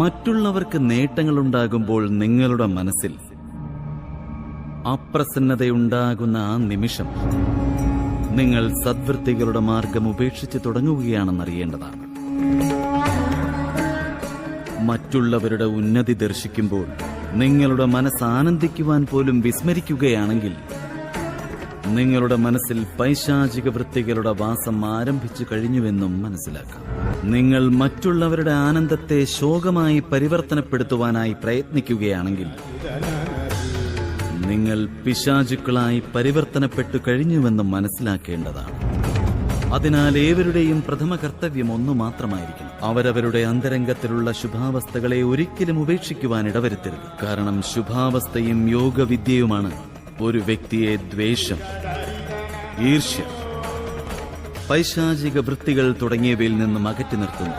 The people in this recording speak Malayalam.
മറ്റുള്ളവർക്ക് നേട്ടങ്ങളുണ്ടാകുമ്പോൾ നിങ്ങളുടെ മനസ്സിൽ അപ്രസന്നതയുണ്ടാകുന്ന ആ നിമിഷം നിങ്ങൾ സദ്വൃത്തികളുടെ മാർഗം ഉപേക്ഷിച്ച് തുടങ്ങുകയാണെന്നറിയേണ്ടതാണ്. മറ്റുള്ളവരുടെ ഉന്നതി ദർശിക്കുമ്പോൾ നിങ്ങളുടെ മനസ്സ് ആനന്ദിക്കുവാൻ പോലും വിസ്മരിക്കുകയാണെങ്കിൽ നിങ്ങളുടെ മനസ്സിൽ പൈശാചിക വൃത്തികളുടെ വാസം ആരംഭിച്ചു കഴിഞ്ഞുവെന്നും മനസ്സിലാക്കാം. നിങ്ങൾ മറ്റുള്ളവരുടെ ആനന്ദത്തെ ശോകമായി പരിവർത്തനപ്പെടുത്തുവാനായി പ്രയത്നിക്കുകയാണെങ്കിൽ നിങ്ങൾ പിശാചുക്കളായി പരിവർത്തനപ്പെട്ടു കഴിഞ്ഞുവെന്നും മനസ്സിലാക്കേണ്ടതാണ്. അതിനാൽ ഏവരുടെയും പ്രഥമ കർത്തവ്യം ഒന്നു മാത്രമായിരിക്കണം. അവരവരുടെ അന്തരംഗത്തിലുള്ള ശുഭാവസ്ഥകളെ ഒരിക്കലും ഉപേക്ഷിക്കുവാൻ ഇടവരുത്തരുത്. കാരണം ശുഭാവസ്ഥയും യോഗവിദ്യയുമാണ്. ഒരു വ്യക്തിയെ ദ്വേഷം ഈർഷ്യ പൈശാചിക വൃത്തികൾ തുടങ്ങിയവയിൽ നിന്നും അകറ്റി നിർത്തുന്നു.